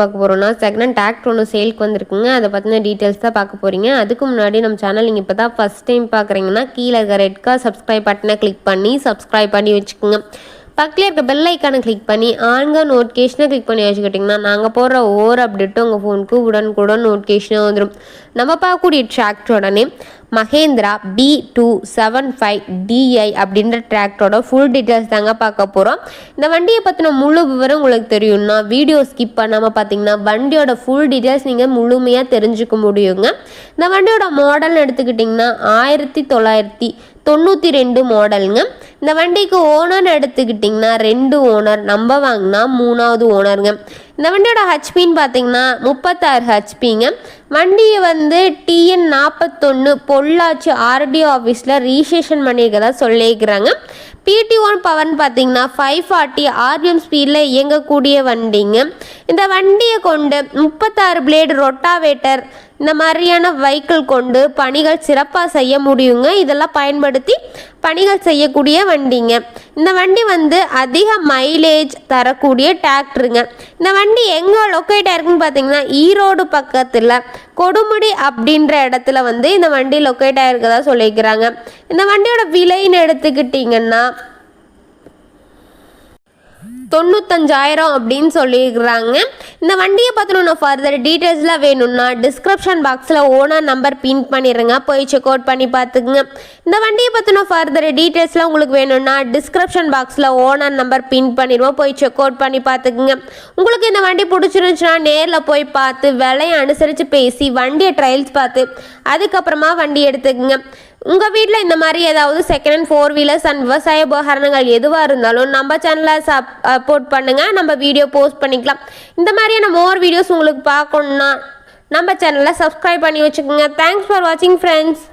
பார்க்க போகிறோம்னா second tagged ஒன்று சேல்க்கு வந்திருக்குங்க. அதை பற்றின டீட்டெயில்ஸ் தான் பார்க்க போகிறீங்க அதுக்கு முன்னாடி நம்ம சேனல் நீங்கள் இப்போ தான் ஃபஸ்ட் டைம் பார்க்குறீங்கன்னா கீழே இருக்க ரெட் கார் சப்ஸ்கிரைப் பட்டனை கிளிக் பண்ணி சப்ஸ்கிரைப் பண்ணி வச்சுக்கோங்க. பக்கத்தில் இருக்க பெல் ஐக்கானை கிளிக் பண்ணி ஆன்க நோட்டிஃபிகேஷனை கிளிக் பண்ணி வச்சுக்கிட்டிங்கன்னா நாங்கள் போடுற ஒவ்வொரு அப்டேட்டும் உங்கள் ஃபோனுக்கு உடனுக்குடன் நோட்டிஃபிகேஷனாக வந்துடும் நம்ம பார்க்கக்கூடிய டிராக்டரோட name Mahindra B two seven five DI அப்படின்ற டிராக்டரோட ஃபுல் டீட்டெயில்ஸ் தாங்க பார்க்க போகிறோம் இந்த வண்டியை பற்றின முழு விவரம் உங்களுக்கு தெரியும்னா வீடியோ ஸ்கிப் பண்ணாமல் பார்த்தீங்கன்னா வண்டியோட ஃபுல் டீட்டெயில்ஸ் நீங்கள் முழுமையாக தெரிஞ்சுக்க முடியுங்க. இந்த வண்டியோட மாடல்னு எடுத்துக்கிட்டிங்கன்னா ஆயிரத்தி தொள்ளாயிரத்தி தொண்ணூற்றி ரெண்டு மாடலுங்க இந்த வண்டிக்கு ஓனர் எடுத்துக்கிட்டிங்கன்னா ரெண்டு ஓனர் நம்ம வாங்கினா மூணாவது ஓனருங்க இந்த வண்டியோட ஹெச்பின்னு பார்த்தீங்கன்னா முப்பத்தாறு ஹெச்பிங்க வண்டியை வந்து டிஎன் நாற்பத்தொன்று பொள்ளாச்சி ஆர்டிஓ ஆஃபீஸில் ரீசேஷன் பண்ணியிருக்கதா சொல்லியிருக்கிறாங்க. பிடி ஒன் பவர்னு பார்த்தீங்கன்னா ஃபைவ் ஃபார்ட்டி ஆர்பிஎம் ஸ்பீடில் இயங்கக்கூடிய வண்டிங்க. இந்த வண்டியை கொண்டு முப்பத்தாறு பிளேடு ரொட்டாவேட்டர் இந்த மாதிரியான வெஹிக்கிள் கொண்டு பணிகள் சிறப்பாக செய்ய முடியுங்க. இதெல்லாம் பயன்படுத்தி பணிகள் செய்யக்கூடிய வண்டிங்க. இந்த வண்டி வந்து அதிக மைலேஜ் தரக்கூடிய டிராக்டருங்க இந்த வண்டி எங்கே லொக்கேட் ஆயிருக்குன்னு பார்த்தீங்கன்னா ஈரோடு பக்கத்தில் கொடுமுடி அப்படின்ற இடத்துல வந்து இந்த வண்டி லொக்கேட் ஆயிருக்கதா சொல்லியிருக்கிறாங்க. இந்த வண்டியோட விலைன்னு எடுத்துக்கிட்டிங்கன்னா தொண்ணூத்தஞ்சாயிரம் அப்படின்னு சொல்லியிருக்கிறாங்க. இந்த வண்டியை பற்றின ஃபர்தர் டீட்டெயில்ஸ்லாம் வேணும்னா டிஸ்கிரிப்ஷன் பாக்ஸில் ஓனர் நம்பர் பின் பண்ணிடுங்க போய் செக் அவுட் பண்ணி பார்த்துக்குங்க. இந்த வண்டியை பற்றின ஃபர்தர் டீட்டெயில்ஸ்லாம் உங்களுக்கு வேணும்னா டிஸ்கிரிப்ஷன் பாக்ஸில் ஓனர் நம்பர் பின் பண்ணிடுவோம் போய் செக் அவுட் பண்ணி பார்த்துக்குங்க. உங்களுக்கு இந்த வண்டி பிடிச்சிருந்துச்சுன்னா நேரில் போய் பார்த்து விலையை அனுசரித்து பேசி வண்டியை ட்ரையல்ஸ் பார்த்து அதுக்கப்புறமா வண்டி எடுத்துக்குங்க. உங்கள் வீட்டில் இந்த மாதிரி ஏதாவது second hand four wheelers and விவசாய உபகரணங்கள் எதுவாக இருந்தாலும் நம்ம சேனலை சப்போர்ட் பண்ணுங்கள் நம்ம வீடியோ போஸ்ட் பண்ணிக்கலாம். இந்த மாதிரியான மோர் வீடியோஸ் உங்களுக்கு பார்க்கணுன்னா நம்ம சேனலை சப்ஸ்கிரைப் பண்ணி வச்சுக்கோங்க. தேங்க்ஸ் ஃபார் வாட்சிங் ஃப்ரெண்ட்ஸ்